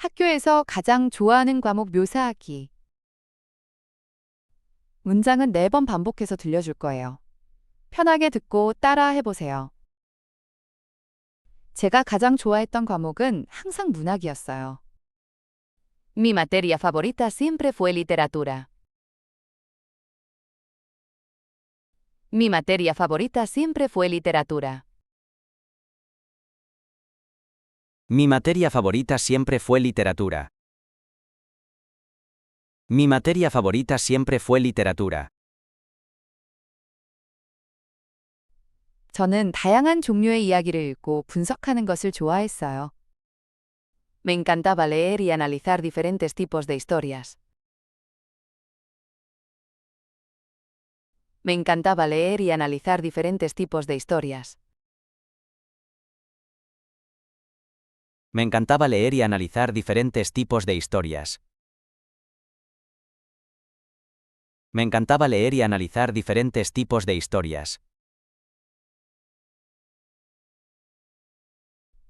학교에서 가장 좋아하는 과목 묘사하기. 문장은 네 번 반복해서 들려줄 거예요. 편하게 듣고 따라 해보세요. 제가 가장 좋아했던 과목은 항상 문학이었어요. Mi materia favorita siempre fue literatura. Mi materia favorita siempre fue literatura. Mi materia favorita siempre fue literatura. Mi materia favorita siempre fue literatura. 저는 다양한 종류의 이야기를 읽고 분석하는 것을 좋아했어요. Me encantaba leer y analizar diferentes tipos de historias. Me encantaba leer y analizar diferentes tipos de historias. Me encantaba leer y analizar diferentes tipos de historias. Me encantaba leer y analizar diferentes tipos de historias.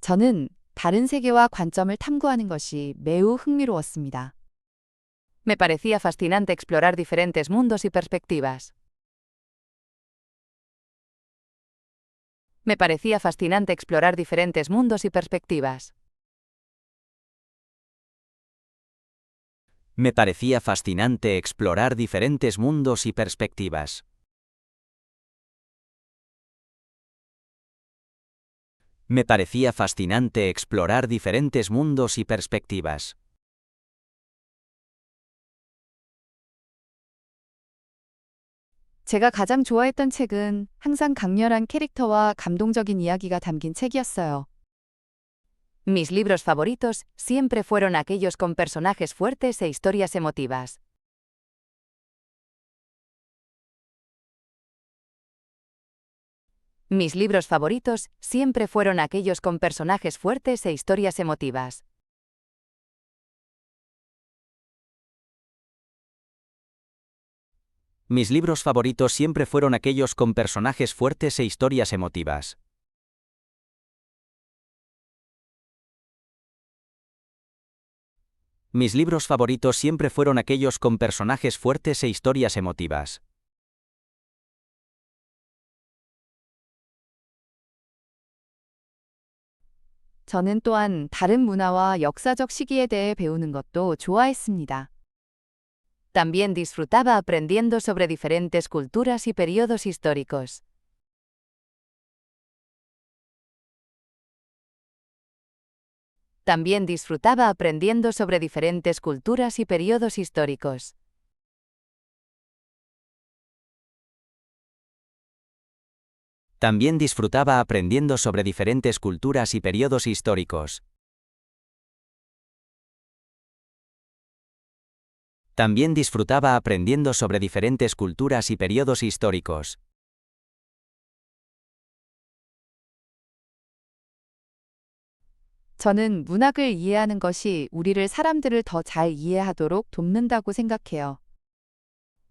저는 다른 세계와 관점을 탐구하는 것이 매우 흥미로웠습니다. Me parecía fascinante explorar diferentes mundos y perspectivas. Me parecía fascinante explorar diferentes mundos y perspectivas. Me parecía fascinante explorar diferentes mundos y perspectivas. Me parecía fascinante explorar diferentes mundos y perspectivas. 제가 가장 좋아했던 책은 항상 강렬한 캐릭터와 감동적인 이야기가 담긴 책이었어요. Mis libros favoritos siempre fueron aquellos con personajes fuertes e historias emotivas. Mis libros favoritos siempre fueron aquellos con personajes fuertes e historias emotivas. Mis libros favoritos siempre fueron aquellos con personajes fuertes e historias emotivas. Mis libros favoritos siempre fueron aquellos con personajes fuertes e historias emotivas. 저는 또한 다른 문화와 역사적 시기에 대해 배우는 것도 좋아했습니다. También disfrutaba aprendiendo sobre diferentes culturas y periodos históricos. También disfrutaba aprendiendo sobre diferentes culturas y periodos históricos. También disfrutaba aprendiendo sobre diferentes culturas y periodos históricos. También disfrutaba aprendiendo sobre diferentes culturas y periodos históricos. 저는 문학을 이해하는 것이 우리를 사람들을 더 잘 이해하도록 돕는다고 생각해요.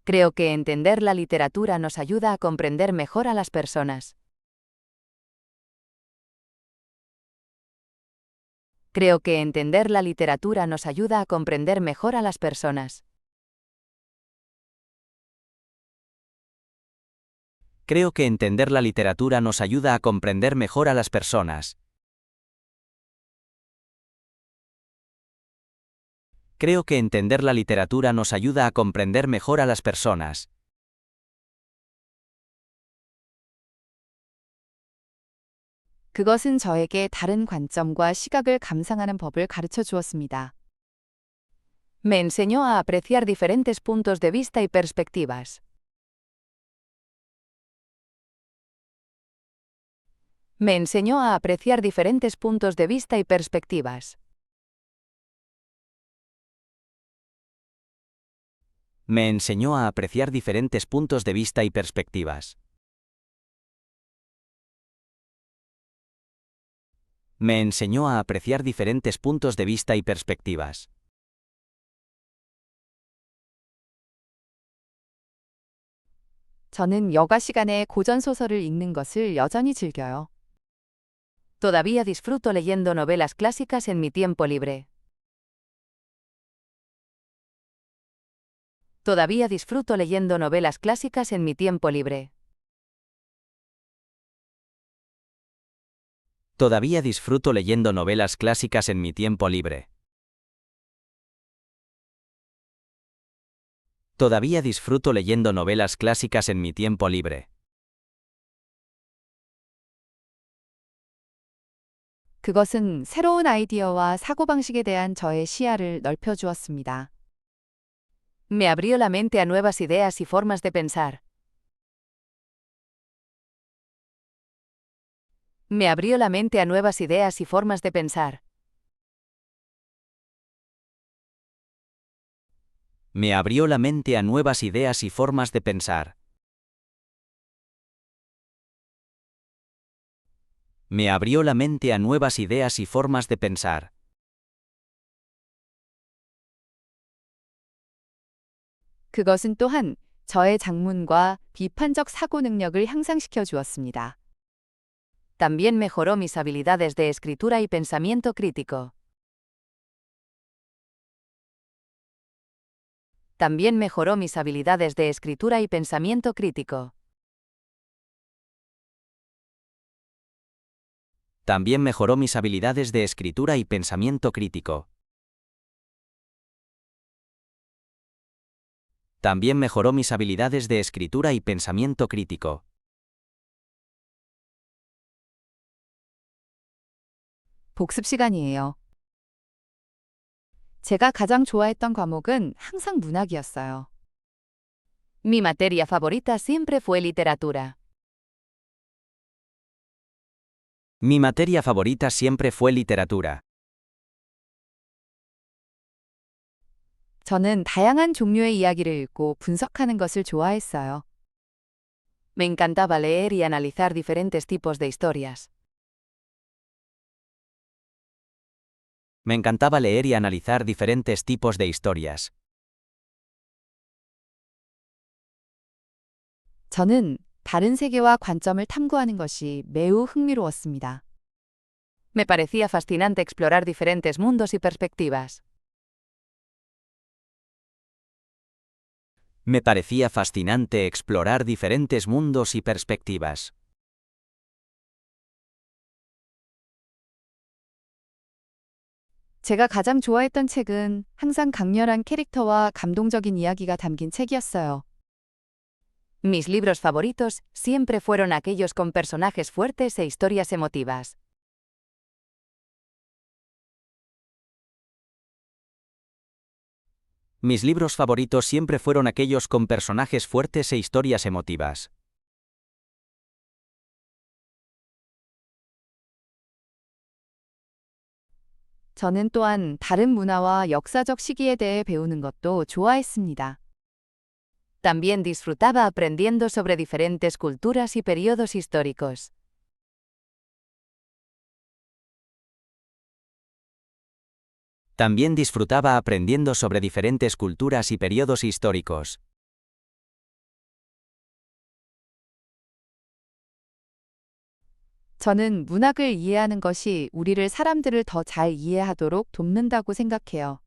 Creo que entender la literatura nos ayuda a comprender mejor a las personas. Creo que entender la literatura nos ayuda a comprender mejor a las personas. Creo que entender la literatura nos ayuda a comprender mejor a las personas. Creo que entender la literatura nos ayuda a comprender mejor a las personas. 그것은 저에게 다른 관점과 시각을 감상하는 법을 가르쳐 주었습니다. Me enseñó a apreciar diferentes puntos de vista y perspectivas. Me enseñó a apreciar diferentes puntos de vista y perspectivas. Me enseñó a apreciar diferentes puntos de vista y perspectivas. Me enseñó a apreciar diferentes puntos de vista y perspectivas. 저는 여가 시간에 고전 소설을 읽는 것을 여전히 즐겨요. Todavía disfruto leyendo novelas clásicas en mi tiempo libre. Todavía disfruto leyendo novelas clásicas en mi tiempo libre. Todavía disfruto leyendo novelas clásicas en mi tiempo libre. Todavía disfruto leyendo novelas clásicas en mi tiempo libre. 그것은 새로운 아이디어와 사고방식에 대한 저의 시야를 넓혀 주었습니다. Me abrió la mente a nuevas ideas y formas de pensar. Me abrió la mente a nuevas ideas y formas de pensar. Me abrió la mente a nuevas ideas y formas de pensar. Me abrió la mente a nuevas ideas y formas de pensar. 그것은 또한 저의 작문과 비판적 사고 능력을 향상시켜 주었습니다. También mejoró mis habilidades de escritura y pensamiento crítico. También mejoró mis habilidades de escritura y pensamiento crítico. También mejoró mis habilidades de escritura y pensamiento crítico. También mejoró mis habilidades de escritura y pensamiento crítico. 복습 시간이에요. 제가 가장 좋아했던 과목은 항상 문학이었어요. Mi materia favorita siempre fue literatura. Mi materia favorita siempre fue literatura. 저는 다양한 종류의 이야기를 읽고 분석하는 것을 좋아했어요. Me encantaba leer y analizar diferentes tipos de historias. Me encantaba leer y analizar diferentes tipos de historias. 저는 다른 세계와 관점을 탐구하는 것이 매우 흥미로웠습니다. Me parecía fascinante explorar diferentes mundos y perspectivas. Me parecía fascinante explorar diferentes mundos y perspectivas. 제가 가장 좋아했던 책은 항상 강렬한 캐릭터와 감동적인 이야기가 담긴 책이었어요. Mis libros favoritos siempre fueron aquellos con personajes fuertes e historias emotivas. Mis libros favoritos siempre fueron aquellos con personajes fuertes e historias emotivas. 저는 또한 다른 문화와 역사적 시기에 대해 배우는 것도 좋아했습니다. También disfrutaba aprendiendo sobre diferentes culturas y periodos históricos. También disfrutaba aprendiendo sobre diferentes culturas y periodos históricos. 저는 문학을 이해하는 것이 우리를 사람들을 더 잘 이해하도록 돕는다고 생각해요.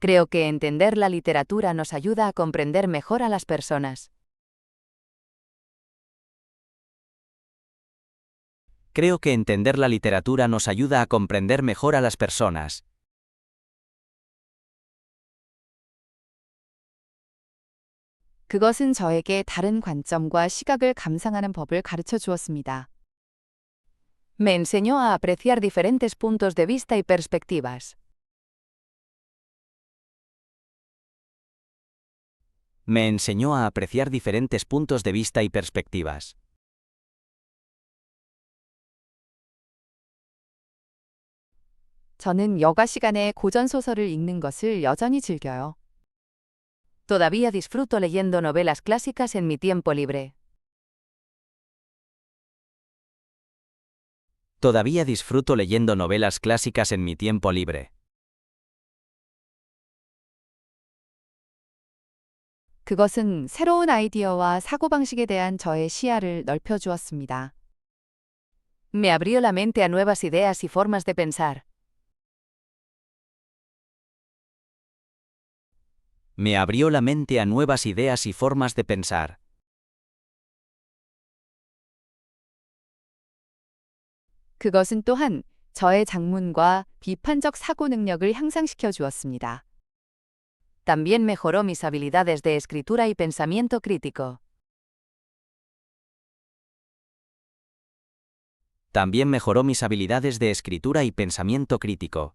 Creo que entender la literatura nos ayuda a comprender mejor a las personas. Creo que entender la literatura nos ayuda a comprender mejor a las personas. 그것은 저에게 다른 관점과 시각을 감상하는 법을 가르쳐 주었습니다. Me enseñó a apreciar diferentes puntos de vista y perspectivas. Me enseñó a apreciar diferentes puntos de vista y perspectivas. 저는 여가 시간에 고전 소설을 읽는 것을 여전히 즐겨요. Todavía disfruto leyendo novelas clásicas en mi tiempo libre. Todavía disfruto leyendo novelas clásicas en mi tiempo libre. 그것은 새로운 아이디어와 사고방식에 대한 저의 시야를 넓혀 주었습니다. Me abrió la mente a nuevas ideas y formas de pensar. Me abrió la mente a nuevas ideas y formas de pensar. 그것은 또한 저의 작문과 비판적 사고 능력을 향상시켜 주었습니다. También mejoró mis habilidades de escritura y pensamiento crítico. También mejoró mis habilidades de escritura y pensamiento crítico.